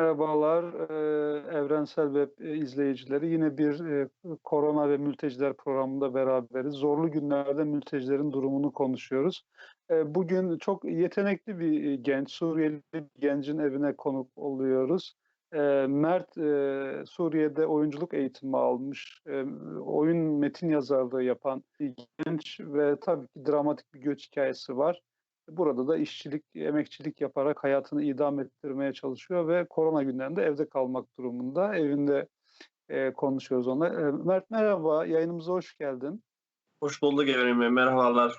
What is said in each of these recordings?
Merhabalar, eee, Evrensel Web, izleyicileri. Yine bir, eee, korona ve mülteciler programında beraberiz. Zorlu günlerde mültecilerin durumunu konuşuyoruz. Eee, bugün çok yetenekli bir, genç, Suriyeli bir gencin evine konuk oluyoruz. Eee, Mert, eee, Suriye'de oyunculuk eğitimi almış, eee, oyun metin yazarlığı yapan bir genç ve tabii ki dramatik bir göç hikâyesi var. Burada da işçilik, emekçilik yaparak hayatını idame ettirmeye çalışıyor ve korona günlerinde evde kalmak durumunda. Evinde, eee, konuşuyoruz onunla. Eee, Mert merhaba, yayınımıza hoş geldin. Hoş bulduk efendim, merhabalar.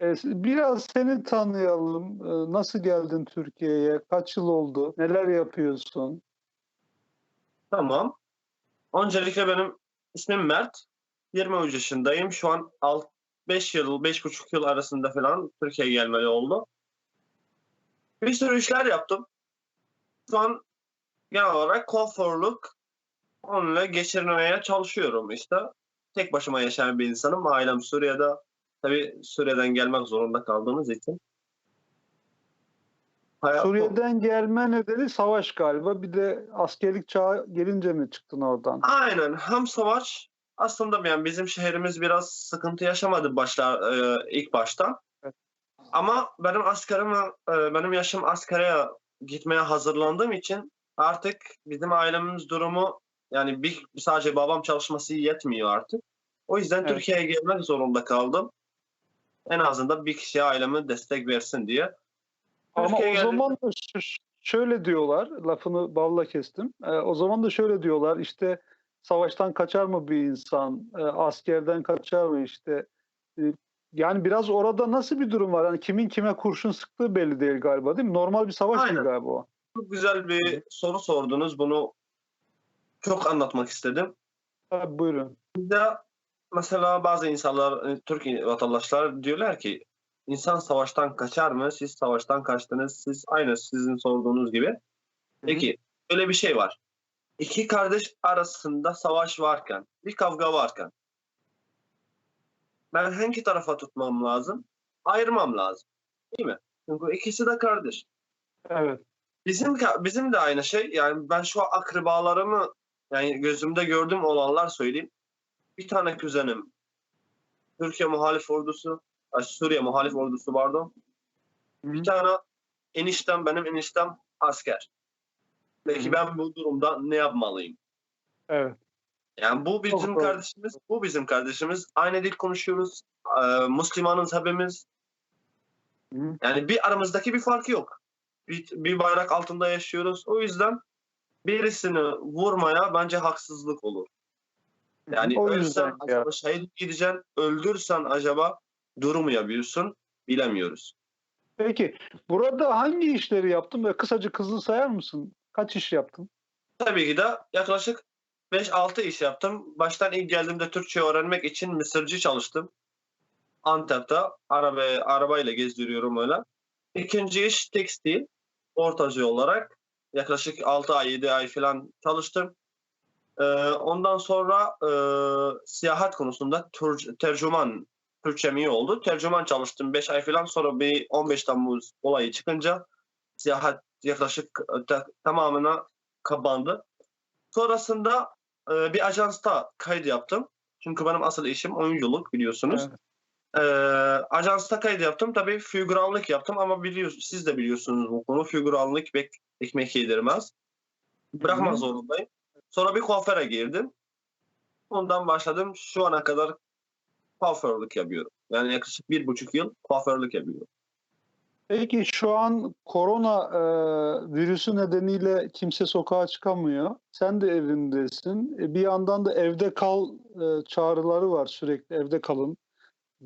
S biraz seni tanıyalım. Eee, nasıl geldin Türkiye'ye? Kaç yıl oldu? Neler yapıyorsun? Tamam. Öncelikle benim ismim Mert. 23 yaşındayım. Şu an alt 5 yıl, 5,5 yıl arasında falan Türkiye'ye gelmeli oldu. Bir sürü işler yaptım. Şu an genel olarak kuaförlük, onunla geçirmeye çalışıyorum işte. Tek başıma yaşayan bir insanım. Ailem Suriye'de. Tabii Suriye'den gelmek zorunda kaldığımız için. Hayat bu. Suriye'den gelme nedeni savaş galiba. Bir de askerlik çağı gelince mi çıktın oradan? Aynen. Hem savaş aslında yani bizim şehrimiz biraz sıkıntı yaşamadı başlar eee, ilk başta. Evet. Ama benim askerime, eee, benim yaşım askere gitmeye hazırlandığım için artık bizim ailemiz durumu yani bir sadece babam çalışması yetmiyor artık. O yüzden Evet. Türkiye'ye gelmek zorunda kaldım. En azından bir kişiye aileme destek versin diye. Ama Türkiye'ye o geldim. zaman da şöyle diyorlar, lafını balla kestim. Eee, o zaman da şöyle diyorlar, işte, savaştan kaçar mı bir insan, eee, askerden kaçar mı, işte, eee, yani biraz orada nasıl bir durum var? Hani kimin kime kurşun sıktığı belli değil galiba, değil mi? Normal bir savaş değil Aynen. galiba o. Çok güzel bir soru sordunuz. Bunu çok anlatmak istedim. Tabii, buyurun. Bizde mesela bazı insanlar, eee, Türk vatandaşlar diyorlar ki insan savaştan kaçar mı? Siz savaştan kaçtınız. Siz aynı sizin sorduğunuz gibi. Peki öyle bir şey var. 2 kardeş arasında savaş varken, bir kavga varken ben hangi tarafa tutmam lazım? Ayırmam lazım. Değil mi? Çünkü ikisi de kardeş. Evet. Bizim bizim de aynı şey. Yani ben şu akrabalarımı yani gözümde gördüğüm olanlar söyleyeyim. Bir tane kuzenim Türkiye muhalif ordusu, Suriye muhalif ordusu pardon. Bir tane eniştem, benim eniştem asker. Peki ben bu durumda ne yapmalıyım? Evet. Yani bu Çok bizim doğru. kardeşimiz, bu bizim kardeşimiz. Aynı dil konuşuyoruz. Eee, Müslümanız hepimiz. Yani bir aramızdaki bir fark yok. Bir, bir bayrak altında yaşıyoruz. O yüzden birisini vurmaya bence haksızlık olur. Yani O ölsen ya. acaba şehit gideceksin, öldürsen acaba durumu yapıyorsun, bilemiyoruz. Peki, burada hangi işleri yaptın? Böyle kısaca hızlı sayar mısın? Kaç iş yaptın? Tabii ki de yaklaşık 5-6 iş yaptım. Baştan ilk geldiğimde Türkçe öğrenmek için Mısırcı çalıştım. Antep'te araba arabayla gezdiriyorum öyle. İkinci iş tekstil, ortacı olarak yaklaşık 6 ay 7 ay falan çalıştım. Eee, ondan sonra eee, seyahat konusunda tur, tercüman Türkçem iyi oldu. Tercüman çalıştım 5 ay falan sonra bir 15 Temmuz olayı çıkınca seyahat yaklaşık ta- tamamına kapandı. Sonrasında eee, bir ajansta kayıt yaptım. Çünkü benim asıl işim oyunculuk biliyorsunuz. Evet. Eee, ajansta kayıt yaptım. Tabii figüranlık yaptım ama biliyorsunuz, siz de biliyorsunuz bu konu. Figüranlık pek ekmek yedirmez. Bırakmak hı. zorundayım. Sonra bir kuaföre girdim. Ondan başladım. Şu ana kadar kuaförlük yapıyorum. Yani yaklaşık bir buçuk yıl kuaförlük yapıyorum. Peki şu an korona, eee, virüsü nedeniyle kimse sokağa çıkamıyor. Sen de evindesin. E, bir yandan da evde kal, eee, çağrıları var sürekli evde kalın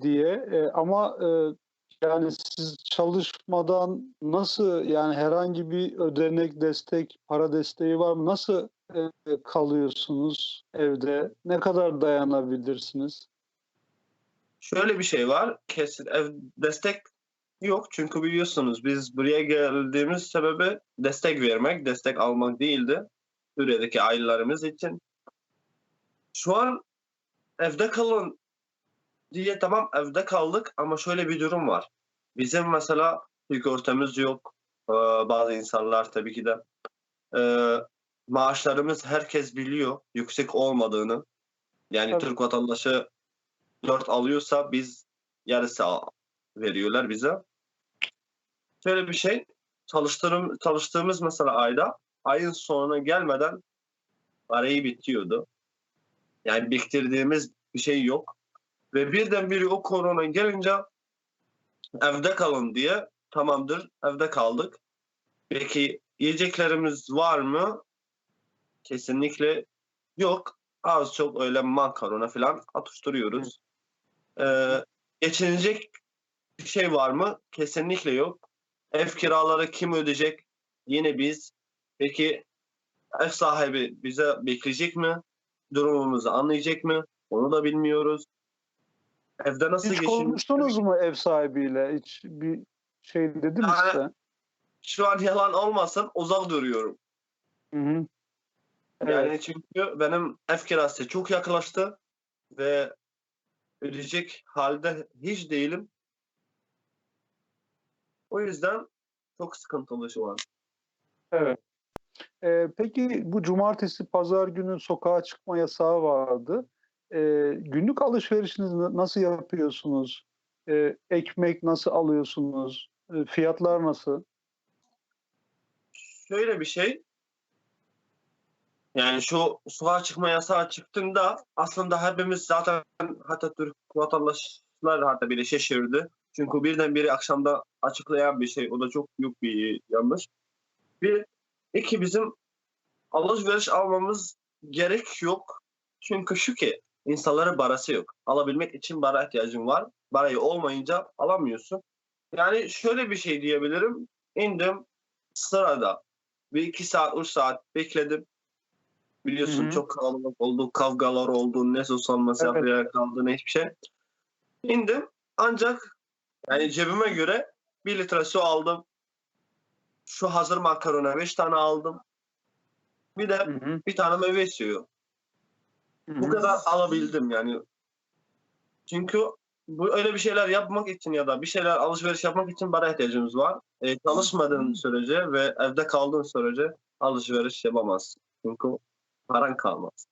diye. Eee, ama, eee, yani siz çalışmadan nasıl yani herhangi bir ödenek, destek, para desteği var mı? Nasıl, eee, kalıyorsunuz evde? Ne kadar dayanabilirsiniz? Şöyle bir şey var. Kesin ev destek yok. Çünkü biliyorsunuz biz buraya geldiğimiz sebebi destek vermek, destek almak değildi. Suriye'deki ailelerimiz için. Şu an evde kalın diye tamam evde kaldık ama şöyle bir durum var. Bizim mesela sigortamız yok. Ee, bazı insanlar tabii ki de Ee, maaşlarımız herkes biliyor yüksek olmadığını. Yani Tabii. Türk vatandaşı 4 alıyorsa biz yarısı veriyorlar bize. Şöyle bir şey çalıştırım, çalıştığımız mesela ayda ayın sonuna gelmeden parayı bitiyordu. Yani biriktirdiğimiz bir şey yok. Ve birdenbire o korona gelince evde kalın diye tamamdır evde kaldık. Peki yiyeceklerimiz var mı? Kesinlikle yok. Az çok öyle makarona falan atıştırıyoruz. Ee, geçinecek bir şey var mı? Kesinlikle yok. Ev kiraları kim ödeyecek? Yine biz. Peki ev sahibi bize bekleyecek mi? Durumumuzu anlayacak mı? Onu da bilmiyoruz. Evde nasıl Hiç konuştunuz mu ev sahibiyle? Hiç bir şey dedi mi Yani- size? Şu an yalan olmasın uzak duruyorum. Hı hı. Evet. Yani çünkü benim ev kirası çok yaklaştı ve ödeyecek halde hiç değilim. O yüzden çok sıkıntılı şu an. Evet. Ee, peki bu cumartesi, pazar günü sokağa çıkma yasağı vardı. Ee, günlük alışverişinizi na- nasıl yapıyorsunuz? Ee, ekmek nasıl alıyorsunuz? Ee, fiyatlar nasıl? Şöyle bir şey. Yani şu sokağa çıkma yasağı çıktığında aslında hepimiz zaten hatta Türk vatandaşlar hatta bile şaşırdı. Çünkü birdenbire akşamda açıklayan bir şey. O da çok büyük bir yanlış. Bir, iki bizim alışveriş almamız gerek yok. Çünkü şu ki insanların parası yok. Alabilmek için para ihtiyacın var. Parayı olmayınca alamıyorsun. Yani şöyle bir şey diyebilirim. İndim sırada bir iki saat, üç saat bekledim. Biliyorsun Hı hı. çok kalabalık oldu, kavgalar oldu, ne sosyal mesafeye kaldı, ne hiçbir şey. İndim ancak yani cebime göre bir litre su aldım. Şu hazır makarona beş tane aldım. Bir de Hı hı. bir tane meyve suyu. Bu kadar alabildim yani. Çünkü bu öyle bir şeyler yapmak için ya da bir şeyler alışveriş yapmak için para ihtiyacımız var. E, çalışmadığın sürece ve evde kaldığın sürece alışveriş yapamazsın. Çünkü paran kalmaz.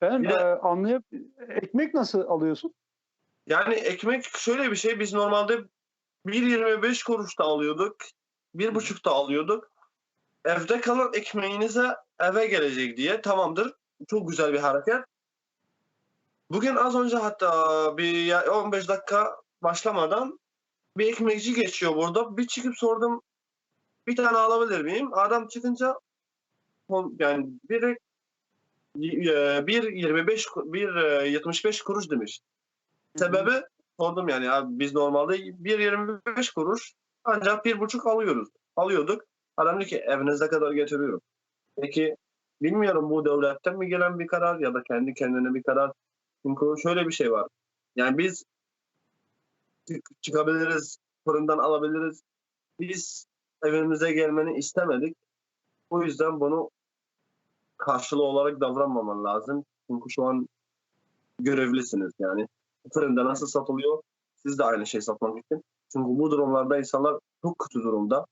Ben de- e, anlayıp ekmek nasıl alıyorsun? Yani ekmek şöyle bir şey. Biz normalde 1.25 kuruşta alıyorduk. 1.5'ta alıyorduk. Evde kalan ekmeğinize eve gelecek diye tamamdır. Çok güzel bir hareket. Bugün az önce hatta bir ya- 15 dakika başlamadan bir ekmekçi geçiyor burada. Bir çıkıp sordum bir tane alabilir miyim? Adam çıkınca yani bir e, 1.25 ku- bir e, 75 kuruş demiş. Sebebi sordum yani abi biz normalde 1.25 kuruş ancak bir buçuk alıyoruz. Alıyorduk. Adam dedi ki evinize kadar getiriyorum. Peki bilmiyorum bu devletten mi gelen bir karar ya da kendi kendine bir karar. Çünkü şöyle bir şey var. Yani biz çık- çıkabiliriz, fırından alabiliriz. Biz evimize gelmeni istemedik. O yüzden bunu karşılığı olarak davranmaman lazım. Çünkü şu an görevlisiniz yani. Fırında nasıl satılıyor? Siz de aynı şey satmak için. Çünkü bu durumlarda insanlar çok kötü durumda.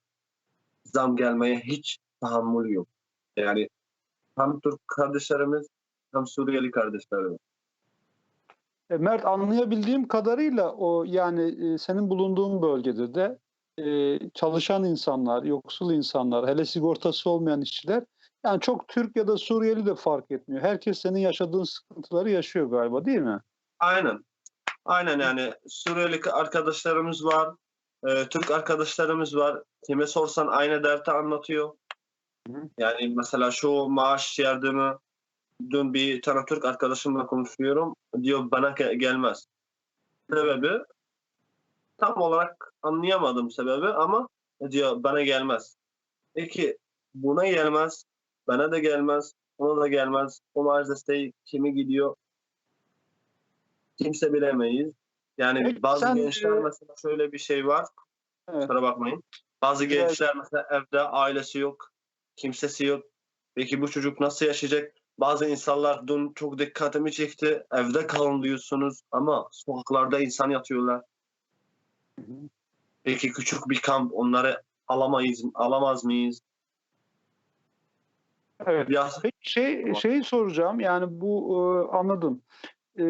Zam gelmeye hiç tahammülü yok. Yani hem Türk kardeşlerimiz hem Suriyeli kardeşlerimiz. E, Mert anlayabildiğim kadarıyla o yani e, senin bulunduğun bölgede de e, çalışan insanlar, yoksul insanlar, hele sigortası olmayan işçiler yani çok Türk ya da Suriyeli de fark etmiyor. Herkes senin yaşadığın sıkıntıları yaşıyor galiba değil mi? Aynen. Aynen yani Suriyeli arkadaşlarımız var. e, Türk arkadaşlarımız var. Kime sorsan aynı derti anlatıyor. Yani mesela şu maaş yardımı dün bir tane Türk arkadaşımla konuşuyorum. Diyor bana ge- gelmez. Sebebi tam olarak anlayamadım sebebi ama diyor bana gelmez. Peki buna gelmez, bana da gelmez, ona da gelmez. O maaş desteği kime gidiyor? Kimse bilemeyiz. Yani Peki bazı sen, gençler e, mesela şöyle bir şey var. Evet. Kusura bakmayın. Bazı Evet. gençler mesela evde ailesi yok, kimsesi yok. Peki bu çocuk nasıl yaşayacak? Bazı insanlar dün çok dikkatimi çekti. Evde kalın diyorsunuz ama sokaklarda insan yatıyorlar. Peki küçük bir kamp onları alamayız, alamaz mıyız? Evet. Ya Peki şey şeyi soracağım. Yani bu e, anladım. E,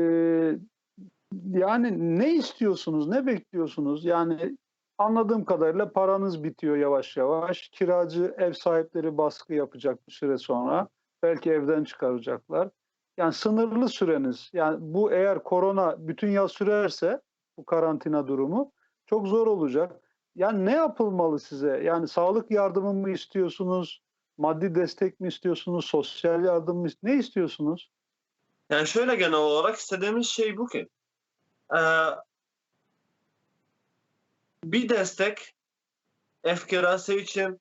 yani ne istiyorsunuz? Ne bekliyorsunuz? Yani anladığım kadarıyla paranız bitiyor yavaş yavaş. Kiracı ev sahipleri baskı yapacak bir süre sonra. Belki evden çıkaracaklar. Yani sınırlı süreniz. Yani bu eğer korona bütün yaz sürerse bu karantina durumu çok zor olacak. Yani ne yapılmalı size? Yani sağlık yardımı mı istiyorsunuz? Maddi destek mi istiyorsunuz? Sosyal yardım mı? Ne istiyorsunuz? yani şöyle genel olarak istediğimiz şey bu ki bir destek ev kirası için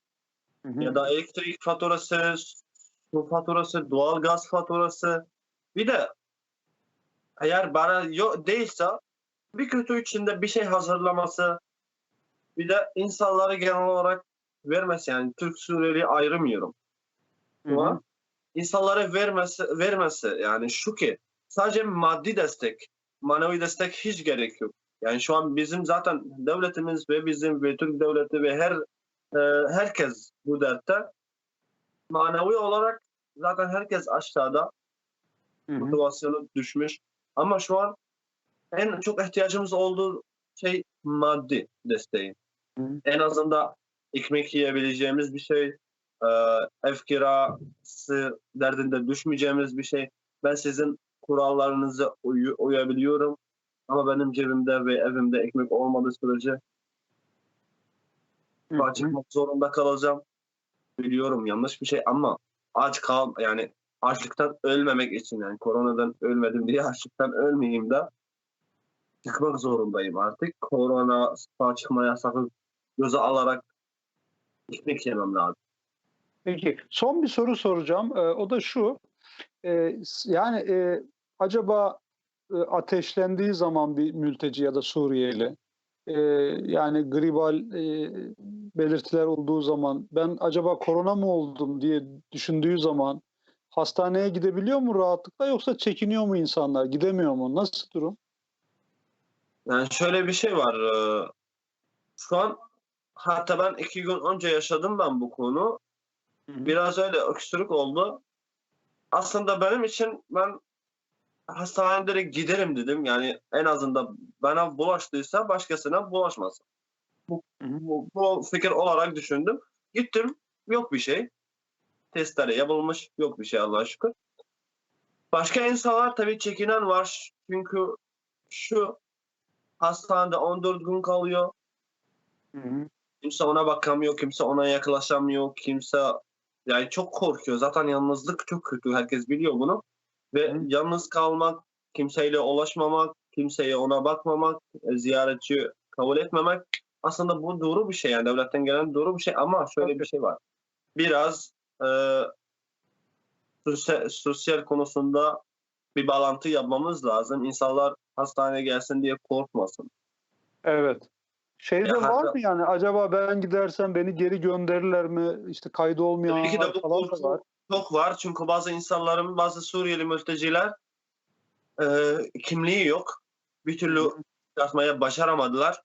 Hı hı. ya da elektrik faturası, su faturası, doğalgaz faturası. Bir de eğer bana yok değilse bir kötü içinde bir şey hazırlaması bir de insanları genel olarak vermesi yani Türk Suriyeli ayrımıyorum. Ama insanlara vermesi, vermesi yani şu ki sadece maddi destek, manevi destek hiç gerek yok. Yani şu an bizim zaten devletimiz ve bizim ve Türk devleti ve her e, herkes bu dertte manevi olarak zaten herkes aşağıda Hı hı. motivasyonu düşmüş. Ama şu an en çok ihtiyacımız olduğu şey maddi desteği. Hı. En azından ekmek yiyebileceğimiz bir şey, e, ev kirası derdinde düşmeyeceğimiz bir şey. Ben sizin kurallarınıza uyu- uyabiliyorum ama benim cebimde ve evimde ekmek olmadığı sürece Hı sokağa hı. çıkmak zorunda kalacağım. Biliyorum yanlış bir şey ama aç kal yani açlıktan ölmemek için yani koronadan ölmedim diye açlıktan ölmeyeyim de çıkmak zorundayım artık. Korona sokağa çıkma yasakı göze alarak ekmek yemem lazım. Peki son bir soru soracağım. Ee, o da şu. Ee, yani e, acaba e, ateşlendiği zaman bir mülteci ya da Suriyeli e, yani gribal e, belirtiler olduğu zaman ben acaba korona mı oldum diye düşündüğü zaman hastaneye gidebiliyor mu rahatlıkla yoksa çekiniyor mu insanlar? Gidemiyor mu? Nasıl durum? Yani şöyle bir şey var. e, Şu an hatta ben iki gün önce yaşadım ben bu konu. Biraz öyle öksürük oldu. Aslında benim için ben hastaneye direkt giderim dedim. Yani en azından bana bulaştıysa başkasına bulaşmasın. Bu, bu, bu fikir olarak düşündüm. Gittim yok bir şey. Testleri yapılmış yok bir şey Allah'a şükür. Başka insanlar tabii çekinen var. Çünkü şu hastanede 14 gün kalıyor. Hı hı. Kimse ona bakamıyor, kimse ona yaklaşamıyor, kimse yani çok korkuyor. Zaten yalnızlık çok kötü. Herkes biliyor bunu. Ve Hı. yalnız kalmak, kimseyle ulaşmamak, kimseye ona bakmamak, e, ziyaretçi kabul etmemek aslında bu doğru bir şey. Yani devletten gelen doğru bir şey ama şöyle bir şey var. Biraz e, sosyal, sosyal konusunda bir bağlantı yapmamız lazım. İnsanlar hastaneye gelsin diye korkmasın. Evet. Şeyde Ya var hatta- mı yani acaba ben gidersem beni geri gönderirler mi? İşte kaydı Tabii ki de bu var. Çok var. Çünkü bazı insanların, bazı Suriyeli mülteciler e, kimliği yok. Bir türlü çıkartmaya başaramadılar.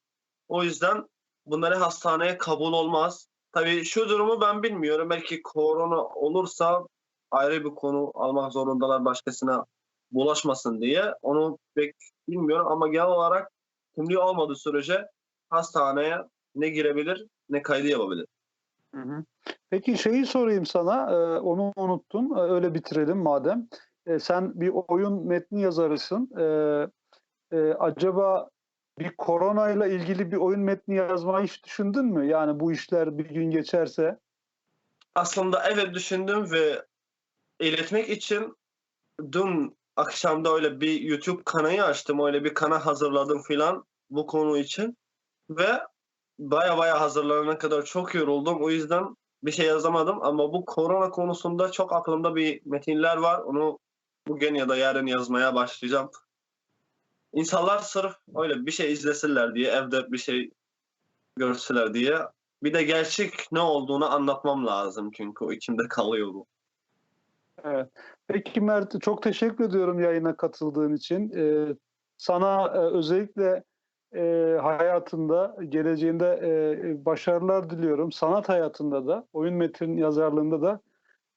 O yüzden bunları hastaneye kabul olmaz. Tabii şu durumu ben bilmiyorum. Belki korona olursa ayrı bir konu almak zorundalar başkasına bulaşmasın diye. Onu pek bilmiyorum ama genel olarak kimliği olmadığı sürece hastaneye ne girebilir ne kaydı yapabilir. Peki şeyi sorayım sana, e, onu unuttun, E, öyle bitirelim madem. E, sen bir oyun metni yazarısın. E, acaba bir koronayla ilgili bir oyun metni yazmayı hiç düşündün mü? Yani bu işler bir gün geçerse. Aslında evet düşündüm ve iletmek için dün akşamda öyle bir YouTube kanalı açtım. Öyle bir kanal hazırladım filan bu konu için. Ve baya baya hazırlanana kadar çok yoruldum. O yüzden bir şey yazamadım. Ama bu korona konusunda çok aklımda bir metinler var. Onu bugün ya da yarın yazmaya başlayacağım. İnsanlar sırf öyle bir şey izlesinler diye, evde bir şey görsünler diye. Bir de gerçek ne olduğunu anlatmam lazım çünkü o içimde kalıyor bu. Evet. Peki Mert, çok teşekkür ediyorum yayına katıldığın için. E, sana e, özellikle e, hayatında, geleceğinde e, başarılar diliyorum. Sanat hayatında da, oyun metin yazarlığında da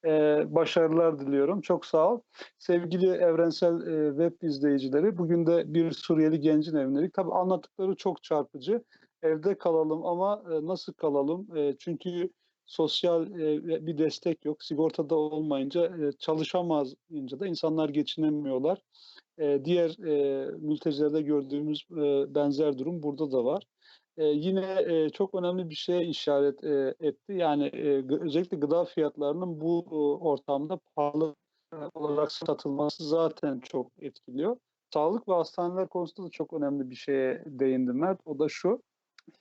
Ee, başarılar diliyorum. Çok sağ ol. Sevgili evrensel e, web izleyicileri, bugün de bir Suriyeli gencin evindelik. Tabii anlattıkları çok çarpıcı. Evde kalalım ama e, nasıl kalalım? E, çünkü sosyal e, bir destek yok. Sigortada olmayınca, e, çalışamayınca da insanlar geçinemiyorlar. E, diğer e, mültecilerde gördüğümüz e, benzer durum burada da var. E, yine e, çok önemli bir şeye işaret e, etti. Yani e, özellikle gıda fiyatlarının bu e, ortamda pahalı olarak satılması zaten çok etkiliyor. Sağlık ve hastaneler konusunda da çok önemli bir şeye değindi Mert. O da şu,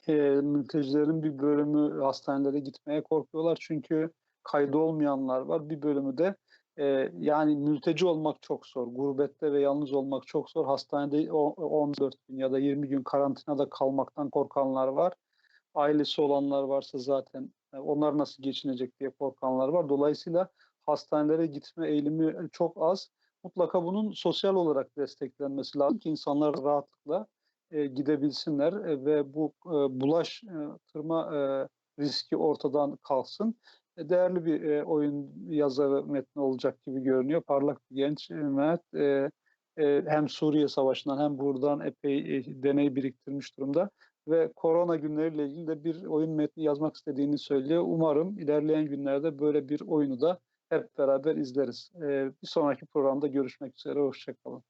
e, mültecilerin bir bölümü hastanelere gitmeye korkuyorlar çünkü kaydı olmayanlar var. Bir bölümü de e, yani mülteci olmak çok zor. Gurbette ve yalnız olmak çok zor. Hastanede o- 14 gün ya da 20 gün karantinada kalmaktan korkanlar var. Ailesi olanlar varsa zaten e, onlar nasıl geçinecek diye korkanlar var. Dolayısıyla hastanelere gitme eğilimi çok az. Mutlaka bunun sosyal olarak desteklenmesi lazım ki insanlar rahatlıkla e, gidebilsinler e, ve bu e, bulaştırma e, riski ortadan kalksın. Değerli bir e, oyun yazarı metni olacak gibi görünüyor. Parlak bir genç e, Mehmet e, e, hem Suriye Savaşı'ndan hem buradan epey e, deney biriktirmiş durumda ve korona günleriyle ilgili de bir oyun metni yazmak istediğini söylüyor. Umarım ilerleyen günlerde böyle bir oyunu da hep beraber izleriz. E, bir sonraki programda görüşmek üzere. Hoşçakalın.